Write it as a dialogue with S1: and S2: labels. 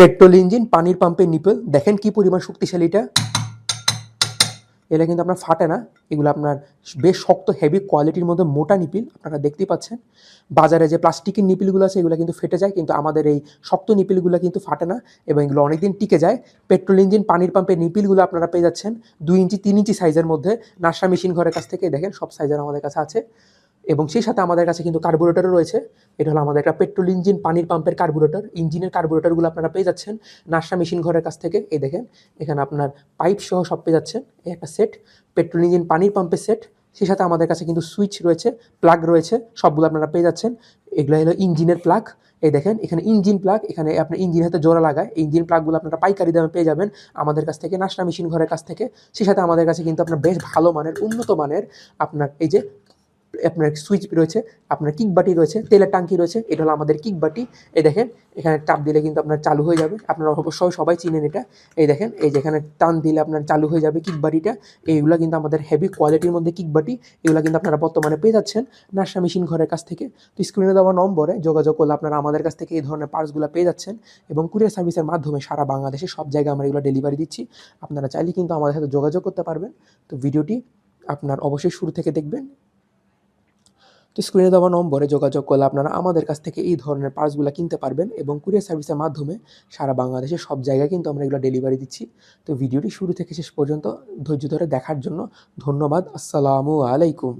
S1: Petrol engine, পানির পাম্পের nipple. দেখেন কি পরিমাণ শক্তিশালী এটা। এটা কিন্তু আপনার ফাটে না। এগুলো আপনার বেশ শক্ত হেভি কোয়ালিটির মধ্যে মোটা নিপিল। আপনারা দেখতেই পাচ্ছেন। বাজারে যে প্লাস্টিকের নিপিলগুলো আছে, এগুলো কিন্তু ফেটে যায়, কিন্তু আমাদের এই শক্ত নিপিলগুলো কিন্তু ফাটে না এবং এগুলো অনেকদিন টিকে যায়। পেট্রোল ইঞ্জিন, পানির পাম্পের নিপিলগুলো আপনারা পেয়ে যাচ্ছেন দুই ইঞ্চি, তিন ইঞ্চি সাইজের মধ্যে। নাসা মেশিন ঘরের কাছ থেকে, দেখেন সব সাইজের আমাদের কাছে আছে। এবং সেই সাথে আমাদের কাছে কিন্তু কার্বোরেটরও রয়েছে। এটা হলো আমাদের একটা পেট্রোল ইঞ্জিন, পানির পাম্পের কার্বোরেটর। ইঞ্জিনের কার্বোরেটরগুলো আপনারা পেয়ে যাচ্ছেন নাসা মেশিন ঘরের কাছ থেকে। এই দেখেন, এখানে আপনার পাইপ সহ সব পেয়ে যাচ্ছেন। এই একটা সেট, পেট্রোল ইঞ্জিন, পানির পাম্পের সেট। সেই সাথে আমাদের কাছে কিন্তু সুইচ রয়েছে, প্লাগ রয়েছে, সবগুলো আপনারা পেয়ে যাচ্ছেন। এগুলো হলো ইঞ্জিনের প্লাগ। এই দেখেন, এখানে ইঞ্জিন প্লাগ, এখানে আপনার ইঞ্জিন হাতে জোড়া লাগায়। ইঞ্জিন প্লাগগুলো আপনারা পাইকারি দামে পেয়ে যাবেন আমাদের কাছ থেকে নাসনা মেশিন ঘরের কাছ থেকে। সেই সাথে আমাদের কাছে কিন্তু আপনার বেশ ভালো মানের, উন্নত মানের আপনার এই যে আপনার সুইচ রয়েছে, আপনার কিক বাটি রয়েছে, তেলের টাঙ্কি রয়েছে, এটা হলো আমাদের কিক বাটি এই দেখেন, এখানে টাপ দিলে কিন্তু আপনার চালু হয়ে যাবে। আপনারা অবশ্যই সবাই চিনেন এটা। এই দেখেন, এই যেখানে টান দিলে আপনার চালু হয়ে যাবে কিক বাটিটা এইগুলো কিন্তু আমাদের হেভি কোয়ালিটির মধ্যে কিক বাটি এগুলো কিন্তু আপনারা বর্তমানে পেয়ে যাচ্ছেন নাসা মেশিন ঘরের কাছ থেকে। তো স্ক্রিনে দেওয়া নম্বরে যোগাযোগ করলে আপনারা আমাদের কাছ থেকে এই ধরনের পার্টসগুলো পেয়ে যাচ্ছেন এবং কুরিয়ার সার্ভিসের মাধ্যমে সারা বাংলাদেশে সব জায়গায় আমরা এগুলো ডেলিভারি দিচ্ছি। আপনারা চাইলে কিন্তু আমাদের সাথে যোগাযোগ করতে পারবেন। তো ভিডিওটি আপনার অবশ্যই শুরু থেকে দেখবেন। স্ক্রিনে দেওয়া নম্বরে যোগাযোগ করলে আপনারা আমাদের কাছ থেকে এই ধরনের পার্সগুলো কিনতে পারবেন এবং কুরিয়ার সার্ভিসের মাধ্যমে সারা বাংলাদেশে সব জায়গায় কিন্তু আমরা এগুলো ডেলিভারি দিচ্ছি। তো ভিডিওটি শুরু থেকে শেষ পর্যন্ত ধৈর্য ধরে দেখার জন্য ধন্যবাদ। আসসালামু আলাইকুম।